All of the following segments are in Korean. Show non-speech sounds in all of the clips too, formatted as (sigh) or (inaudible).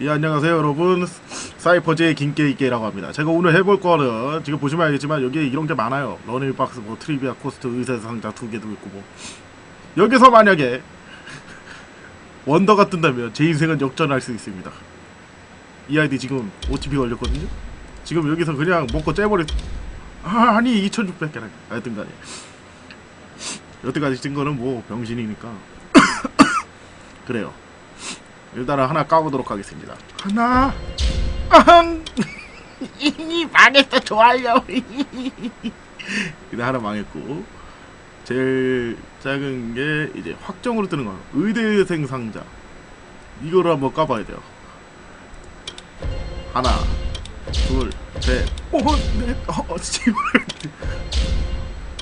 예 안녕하세요 여러분. 사이퍼즈의 김게이게라고 합니다. 제가 오늘 해볼 거는 지금 보시면 알겠지만 여기에 이런 게 많아요. 러닝박스 뭐 트리비아 코스트 의세 상자 두 개도 있고 뭐. 여기서 만약에 원더가 뜬다면 제 인생은 역전할 수 있습니다. 이 아이디 지금 OTP 걸렸거든요? 지금 여기서 그냥 먹고 째버리 아, 아니 2600개나 하여튼 간에. 여태까지 찐 거는 뭐 병신이니까. (coughs) 그래요 일단은 하나 까보도록 하겠습니다. 하나, (laughs) 이 망했어 좋아요. 일단 (laughs) 하나 망했고 제일 작은 게 이제 확정으로 뜨는 거 의대생 상자 이거를 한번 까봐야 돼요. 하나, 둘, 셋, 오, 넷, 어, 씨발.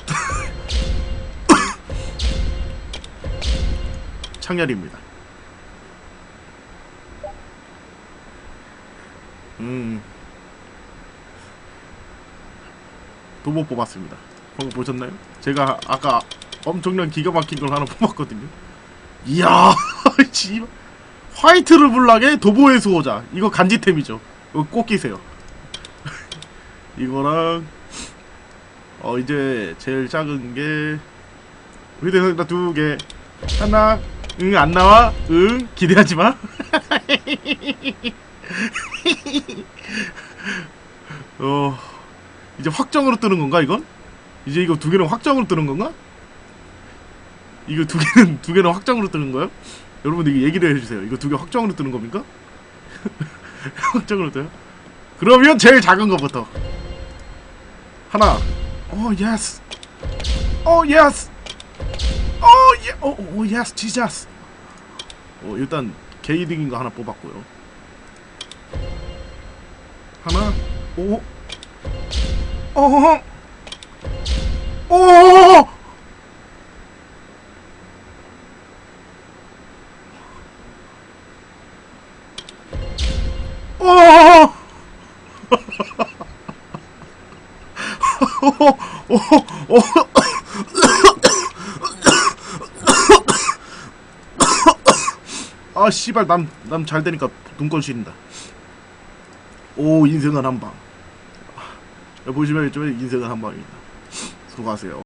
(laughs) 창렬입니다. 음. 도모 뽑았습니다. 방금 보셨나요? 제가 아까 엄청난 기가 막힌 걸 하나 (laughs) 뽑았거든요. 이야, (laughs) 지 화이트를 블락에 도보의 수호자. 이거 간지템이죠. 이거 꼭 끼세요. (laughs) 이거랑 어 이제 제일 작은 게 휴대전화 두 개. 하나, 응 안 나와, 응 기대하지 마. 어 이제 확정으로 뜨는 건가 이건? 이제 이거 두 개는 확정으로 뜨는 건가? 이거 두 개는 두 개는 확정으로 뜨는 거예요? 여러분들 이거 얘기를 해주세요. 이거 두 개 확정으로 뜨는 겁니까? (laughs) 확정으로 떠요? 그러면 제일 작은 거부터 하나. 오 예스. 오 예스. 오 예. 오, 오 예스 지자스. 어 일단 게이딩인 거 하나 뽑았고요. 오, 어, 오, 오, 오, 오, 아 씨발 남 남 잘 되니까 눈꼴 시린다. 오 인생은 한방 보시면 이쪽에 인생은 한방입니다. 수고하세요